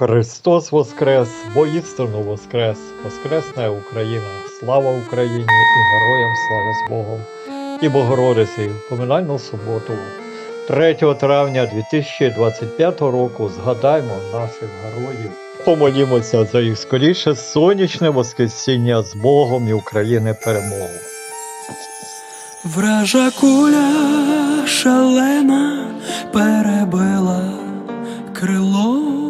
Христос Воскрес, воістину Воскрес, Воскресне Україна, слава Україні і героям слава з Богом і Богородиці, в поминальну суботу, 3 травня 2025 року згадаймо наших героїв. Помолімося за їх скоріше сонячне воскресіння з Богом і України перемогу. Вража куля шалена перебила крило,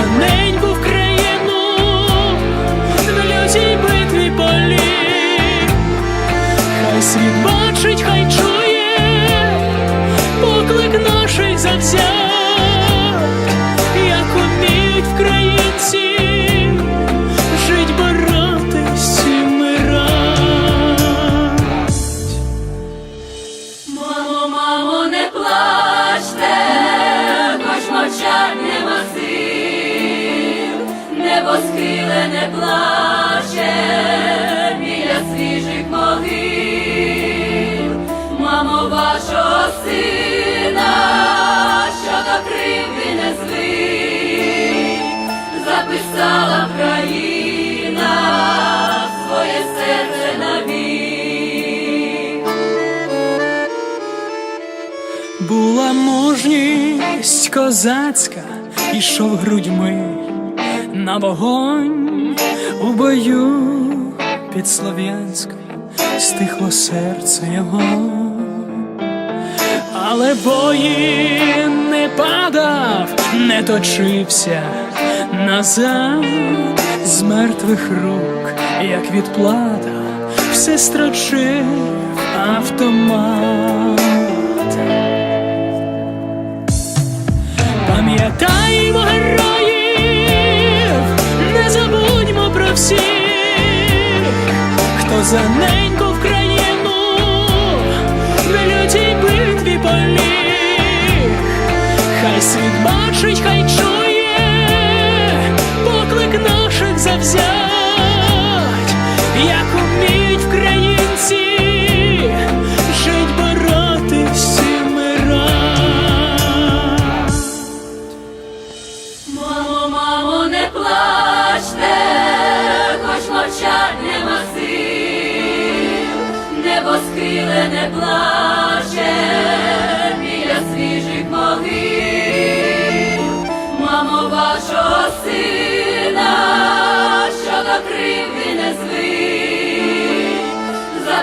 хто неньку в країну в лютій битві поліг. Хай світ бачить, хай чує, поклик наших завзят, як уміють українці жить боротись і мирать. Мамо, мамо, не плачте, хоч мовчать нема сил, небо не плаче біля свіжих могил, мамо вашого сина, що до кривди не звик, записала країна своє серце навік. Була мужність козацька, ішов грудьми на вогонь. У бою під Слов'янськом, стихло серце його, але воїн не падав, не точився назад. З мертвих рук, як відплата, все строчив was an angel.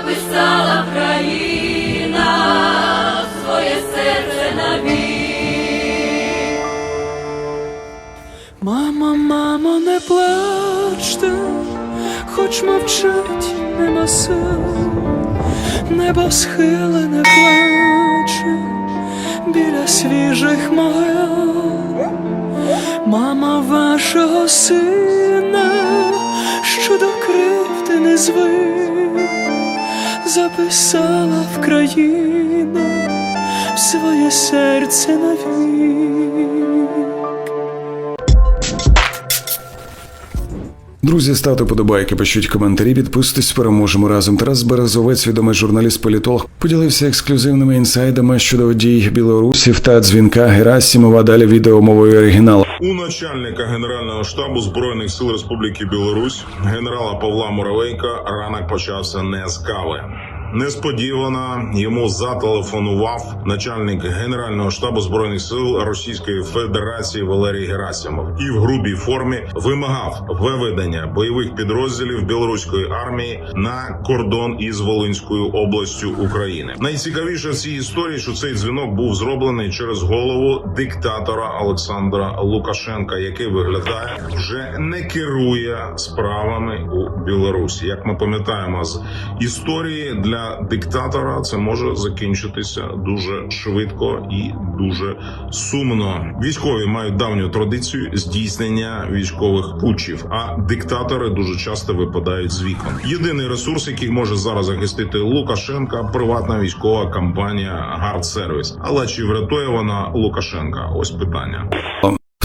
Записала країна своє серце навік. Мамо, мамо, не плачте, хоч мовчать нема сил, небо схилене плаче біля свіжих могил. Мама вашого сина, що до кривди не звик, записала в країну в своє серце навік. Друзі, ставте подобайки, пишіть коментарі, підписуйтесь, переможемо разом. Тарас Березовець, відомий журналіст-політолог, поділився ексклюзивними інсайдами щодо дій білорусів та дзвінка Герасімова. Далі відео мовою оригіналу. У начальника Генерального штабу збройних сил Республіки Білорусь генерала Павла Муравейка ранок почався не з кави. Несподівано йому зателефонував начальник Генерального штабу збройних сил Російської Федерації Валерій Герасимов і в грубій формі вимагав виведення бойових підрозділів білоруської армії на кордон із Волинською областю України. Найцікавіше в цій історії, що цей дзвінок був зроблений через голову диктатора Олександра Лукашенка, який виглядає вже не керує справами у Білорусі. Як ми пам'ятаємо з історії для для диктатора це може закінчитися дуже швидко і дуже сумно. Військові мають давню традицію здійснення військових путчів, а диктатори дуже часто випадають з вікон. Єдиний ресурс, який може зараз захистити Лукашенка, приватна військова компанія Гард Сервіс. Але чи врятує вона Лукашенка? Ось питання.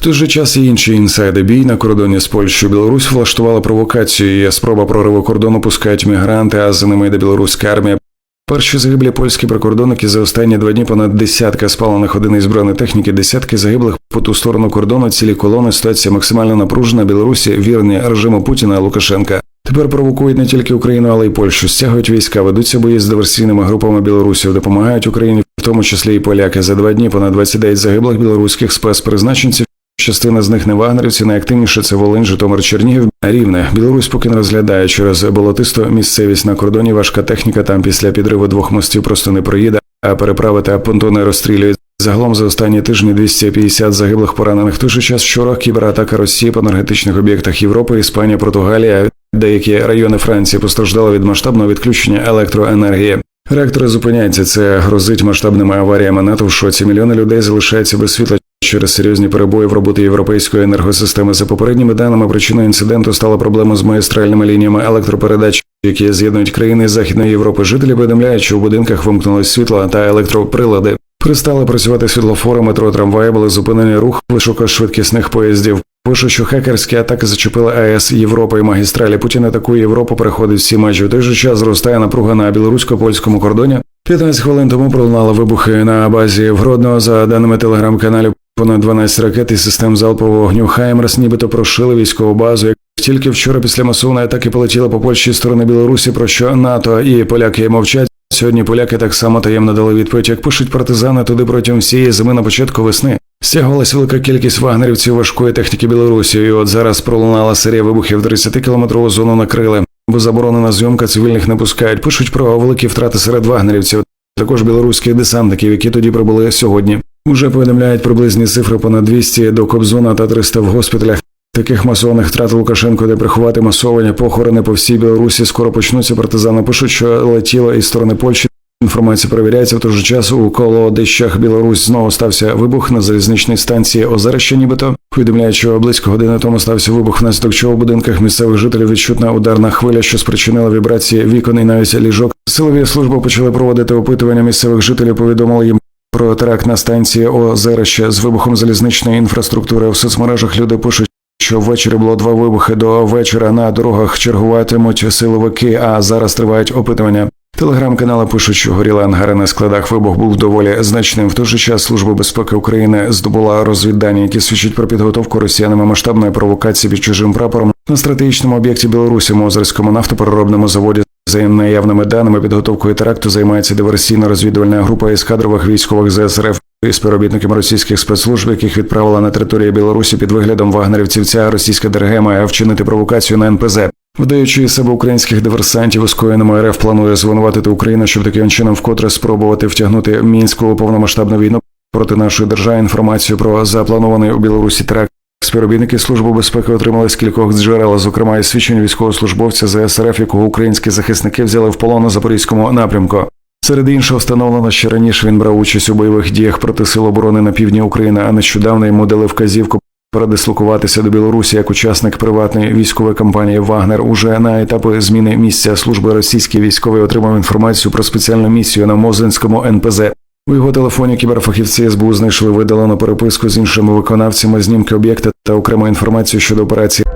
Той же час і інші інсайди бій на кордоні з Польщею Білорусь влаштувала провокацію. Є спроба прориву кордону пускають мігранти, а за ними йде білоруська армія. Перші загиблі польські прикордонники за останні два дні понад десятка спалених одиниць збройної техніки, десятки загиблих по ту сторону кордону, цілі колони. Ситуація максимально напружена. Білорусі вірні режиму Путіна і Лукашенка. Тепер провокують не тільки Україну, але й Польщу. Стягують війська, ведуться бої з диверсійними групами білорусів, допомагають Україні, в тому числі і поляки. За два дні понад 29 загиблих білоруських спецпризначенців. Частина з них не вагнерівці, найактивніше це Волинь, Житомир, Чернігів. Рівне Білорусь поки не розглядає через болотисту місцевість на кордоні. Важка техніка там після підриву двох мостів просто не проїде, а переправи та понтони розстрілюють. Загалом за останні тижні 250 загиблих поранених. Той же час вчора кібератака Росії по енергетичних об'єктах Європи, Іспанія, Португалія, деякі райони Франції постраждали від масштабного відключення електроенергії. Реактори зупиняються. Це грозить масштабними аваріями. НАТО в шоці. Мільйони людей залишаються без світла через серйозні перебої в роботі європейської енергосистеми. За попередніми даними, причиною інциденту стала проблема з магістральними лініями електропередач, які з'єднують країни Західної Європи. Жителі повідомляють, що у будинках вимкнули світло та електроприлади. Перестали працювати світлофори, метро, трамваї, були зупинені рух високошвидкісних поїздів. Пише, що хакерські атаки зачепили АЕС Європи і магістралі. Путін атакує Європу, переходить всі межі. В той же час зростає напруга на білорусько-польському кордоні. 15 хвилин тому пролунали вибухи на базі в Гродно. За даними телеграм-каналів, понад 12 ракет і систем залпового вогню Хаймерс нібито прошили військову базу. Як тільки вчора після масовної атаки полетіли по Польщі сторони Білорусі, про що НАТО і поляки мовчать. Сьогодні поляки так само таємно дали відповідь, як пишуть партизани туди протягом всієї зими на початку весни. Стягувалась велика кількість вагнерівців важкої техніки Білорусі, і от зараз пролунала серія вибухів 30 кілометрову зону накрили, бо заборонена зйомка цивільних не пускають. Пишуть про великі втрати серед вагнерівців, також білоруських десантників, які тоді прибули сьогодні. Уже повідомляють приблизні цифри понад 200 до Кобзона та 300 в госпіталях. Таких масованих втрат Лукашенко, де приховати масовані похорони по всій Білорусі, скоро почнуться. Партизани пишуть, що летіло із сторони Польщі. Інформація перевіряється в той же час у колодищах Білорусь знову стався вибух на залізничній станції Озерище, нібито повідомляють, що близько години тому стався вибух, внаслідок чого в будинках місцевих жителів відчутна ударна хвиля, що спричинила вібрації вікон і навіть ліжок. Силові служби почали проводити опитування місцевих жителів. Повідомили їм про теракт на станції Озерище з вибухом залізничної інфраструктури. В соцмережах люди пишуть. Що ввечері було два вибухи до вечора на дорогах чергуватимуть силовики, а зараз тривають опитування. Телеграм-канали пишуть, що горіли ангари на складах. Вибух був доволі значним. В той же час Служба безпеки України здобула розвіддання, які свідчать про підготовку росіянами масштабної провокації під чужим прапором на стратегічному об'єкті Білорусі, Мозерському нафтопереробному заводі. За наявними даними, підготовкою теракту займається диверсійно-розвідувальна група із кадрових військових ЗСРФ і співробітниками російських спецслужб, яких відправила на територію Білорусі під виглядом вагнерівців. Ця російська ДРГ має вчинити провокацію на НПЗ. Вдаючи себе українських диверсантів у скоєному РФ планує звинуватити Україну, щоб таким чином вкотре спробувати втягнути мінську повномасштабну війну проти нашої держави. Інформацію про запланований у Білорусі теракт. Співробітники Служби безпеки отримали з кількох джерел, зокрема із свідчень військовослужбовця ЗСРФ, якого українські захисники взяли в полон на запорізькому напрямку. Серед іншого встановлено, що раніше він брав участь у бойових діях проти сил оборони на півдні України, а нещодавно йому дали вказівку передислокуватися до Білорусі як учасник приватної військової компанії Вагнер. Уже на етапі зміни місця служби російський військовий отримав інформацію про спеціальну місію на Мозинському НПЗ. У його телефоні кіберфахівці СБУ знайшли видалену переписку з іншими виконавцями знімки об'єкта та окрему інформацію щодо операції.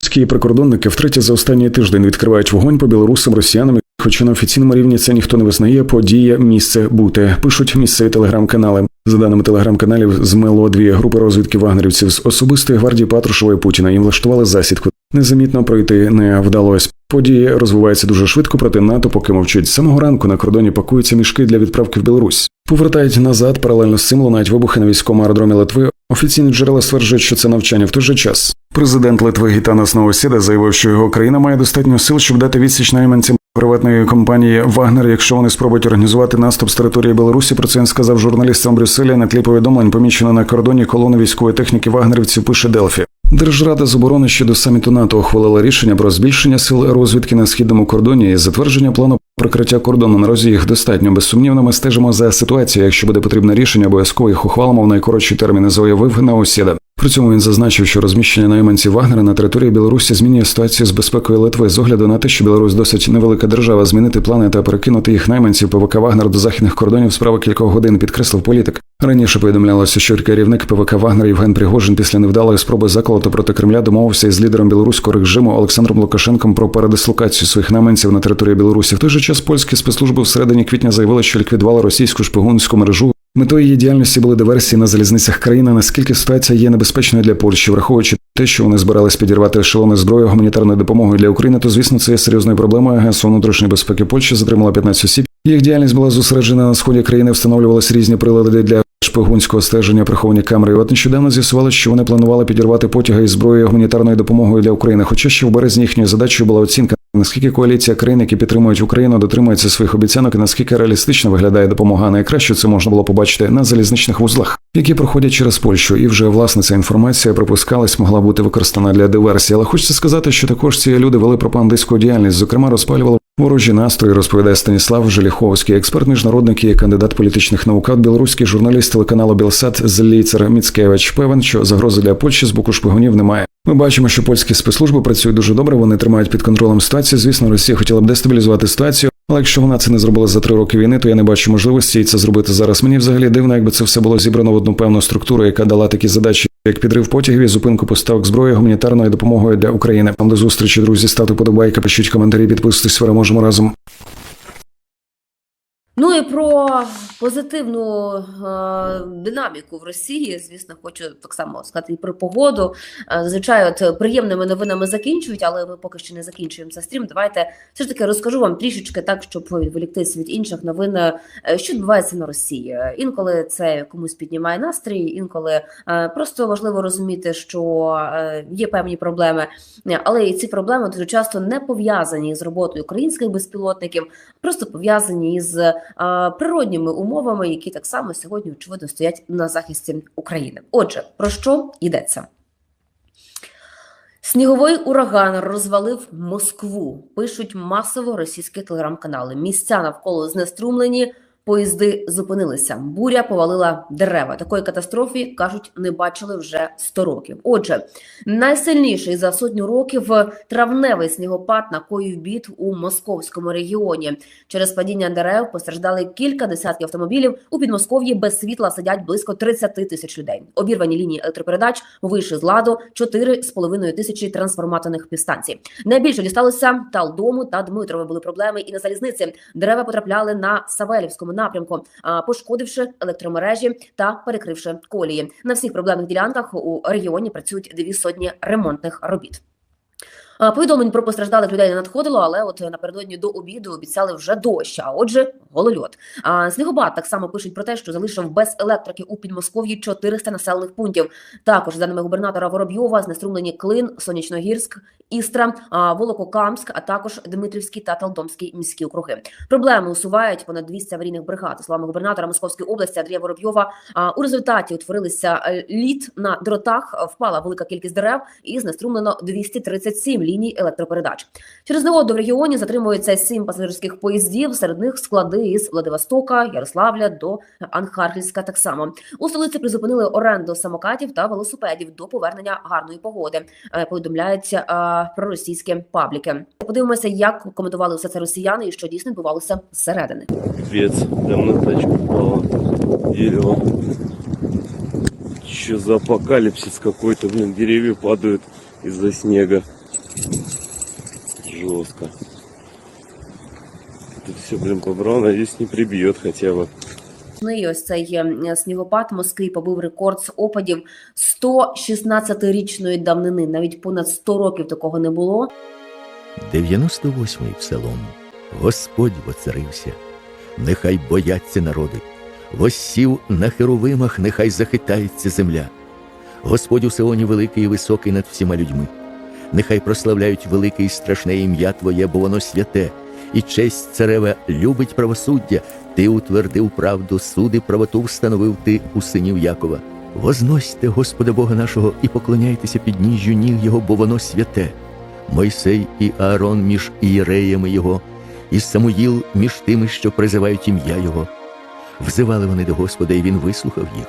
Російські прикордонники втретє за останній тиждень відкривають вогонь по білорусам, росіянам, хоча на офіційному рівні це ніхто не визнає, подія місце бути. Пишуть місцеві телеграм-канали. За даними телеграм-каналів, змело дві групи розвідки вагнерівців з особистої гвардії Патрушева і Путіна. Їм влаштували засідку. Незамітно пройти не вдалося. Події розвиваються дуже швидко проти НАТО, поки мовчить. З самого ранку на кордоні пакуються мішки для відправки в Білорусь. Повертають назад, паралельно з цим лунають вибухи на військовому аеродромі Литви. Офіційні джерела стверджують, що це навчання в той же час. Президент Литви Гітанас Новосіда заявив, що його країна має достатньо сил, щоб дати відсіч найманцям приватної компанії Вагнер, якщо вони спробують організувати наступ з території Білорусі. Про це він сказав журналістам Брюсселі на тлі повідомлень, помічено на кордоні колони військової техніки вагнерівців. Пише Делфі. Держрада з оборони щодо саміту НАТО ухвалила рішення про збільшення сил розвідки на східному кордоні і затвердження плану прикриття кордону. Наразі їх достатньо безсумнівно. Ми стежимо за ситуацією. Якщо буде потрібне рішення, обов'язково їх ухвалимо в найкоротші терміни. Заявив Наусєда. При цьому він зазначив, що розміщення найманців Вагнера на території Білорусі змінює ситуацію з безпекою Литви з огляду на те, що Білорусь досить невелика держава. Змінити плани та перекинути їх найманців ПВК Вагнер до західних кордонів справа кількох годин, підкреслив політик. Раніше повідомлялося, що керівник ПВК Вагнер Євген Пригожин після невдалої спроби заколоту проти Кремля домовився із лідером білоруського режиму Олександром Лукашенком про передислокацію своїх найманців на території Білорусі. В той же час польські спецслужби в середині квітня заявили, що ліквідували російську шпигунську мережу. Метою її діяльності були диверсії на залізницях країни. Наскільки ситуація є небезпечною для Польщі, враховуючи те, що вони збирались підірвати ешелони зброї гуманітарною допомогою для України, то звісно це є серйозною проблемою. Агентство внутрішньої безпеки Польщі затримало 15 осіб. Їх діяльність була зосереджена на сході країни, встановлювалися різні прилади для шпигунського стеження, приховані камери. І От нещодавно з'ясували, що вони планували підірвати потяги із зброєю гуманітарною допомогою для України. Хоча ще в березні їхньою задачею була оцінка, наскільки коаліція країн, які підтримують Україну, дотримується своїх обіцянок, і наскільки реалістично виглядає допомога. Найкраще це можна було побачити на залізничних вузлах, які проходять через Польщу. І вже власне ця інформація припускалась, могла бути використана для диверсії. Але хочеться сказати, що також ці люди вели пропагандистську діяльність, зокрема розпалювали Ворожі настрої розповідає Станіслав Желіховський, експерт міжнародник і кандидат політичних наук, білоруський журналіст телеканалу Білсат Зліцер Міцкевич певен, що загрози для Польщі з боку шпигунів немає. Ми бачимо, що польські спецслужби працюють дуже добре. Вони тримають під контролем ситуацію. Звісно, Росія хотіла б дестабілізувати ситуацію. Але якщо вона це не зробила за три роки війни, то я не бачу можливості їй це зробити зараз. Мені взагалі дивно, якби це все було зібрано в одну певну структуру, яка дала такі задачі, як підрив потягів і зупинку поставок зброї гуманітарної допомогою для України. Там до зустрічі, друзі, стати подобайки, пишіть коментарі, підписуйтесь, переможемо разом. Ну і про позитивну е, динаміку в Росії, звісно, хочу так само сказати і про погоду. Е, зазвичай от приємними новинами закінчують, але ми поки що не закінчуємо цей стрім. Давайте все ж таки розкажу вам трішечки так, щоб відволіктися від інших новин, е, що відбувається на Росії. Інколи це комусь піднімає настрій, інколи е, просто важливо розуміти, що е, є певні проблеми, але і ці проблеми дуже часто не пов'язані з роботою українських безпілотників, просто пов'язані з природніми умовами, які так само сьогодні очевидно стоять на захисті України. Отже, про що йдеться? Сніговий ураган розвалив Москву. Пишуть масово російські телеграм-канали. Місця навколо знеструмлені. Поїзди зупинилися. Буря повалила дерева. Такої катастрофи кажуть, не бачили вже 100 років. Отже, найсильніший за сотню років травневий снігопад накоїв бід у московському регіоні. Через падіння дерев постраждали кілька десятків автомобілів. У Підмосков'ї без світла сидять близько 30 тисяч людей. Обірвані лінії електропередач вийшли з ладу 4,5 тисячі трансформаторних підстанцій. Найбільше дісталося Талдому та Дмитрове були проблеми і на залізниці. Дерева потрапляли на Савелівському напрямку, а, пошкодивши електромережі та перекривши колії. На всіх проблемних ділянках у регіоні працюють дві сотні ремонтних робіт. Повідомлень про постраждалих людей не надходило, але от напередодні до обіду обіцяли вже дощ. А отже, голольот. А Снігобад так само пишуть про те, що залишив без електрики у Підмосков'ї 400 населених пунктів. Також, за даними губернатора Воробйова, знеструмлені Клин, Сонячногірськ, Істра, Волококамськ, а також Дмитрівський та Талдомський міські округи. Проблеми усувають понад 200 аварійних бригад. Словами губернатора Московської області Андрія Воробйова, у результаті утворилися е, лід на дротах, впала велика кількість дерев і знеструмлено 237 ліній електропередач. Через негоду в регіоні затримується сім пасажирських поїздів. Серед них склади із Владивостока, Ярославля до Анхаргельська. Так само у столиці призупинили оренду самокатів та велосипедів до повернення гарної погоди. е, Повідомляють е, проросійські пабліки. Подивимося, як коментували все це росіяни і що дійсно відбувалося зсередини. Дерево. Что за апокалипсис какой-то, блин, деревья падают из-за снега. Жестко. Тут все, блин, побрал, надеюсь, не прибьет хотя бы. І ось цей е, снігопад в Москві побив рекорд з опадів 116-річної давнини. Навіть понад 100 років такого не було. 98-й псалом. Господь воцарився, нехай бояться народи, воссів на херовимах, нехай захитається земля. Господь у Сеоні великий і високий над всіма людьми. Нехай прославляють велике і страшне ім'я Твоє, бо воно святе, і честь цареве любить правосуддя. Ти утвердив правду, суди правоту встановив ти у синів Якова. Возносьте Господа Бога нашого і поклоняйтеся під ніжжю ніг Його, бо воно святе. Мойсей і Аарон між ієреями Його, і Самуїл між тими, що призивають ім'я Його. Взивали вони до Господа, і Він вислухав їх.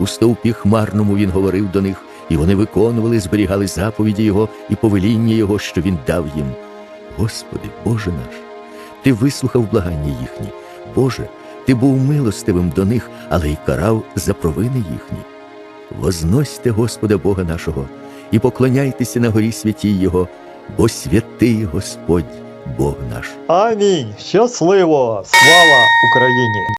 У стовпі хмарному Він говорив до них, і вони виконували, зберігали заповіді Його і повеління Його, що Він дав їм. Господи, Боже наш, Ти вислухав благання їхні. Боже, Ти був милостивим до них, але й карав за провини їхні. Возносьте Господа Бога нашого і поклоняйтеся на горі святій Його, бо святий Господь Бог наш. Амінь. Щасливо! Слава Україні!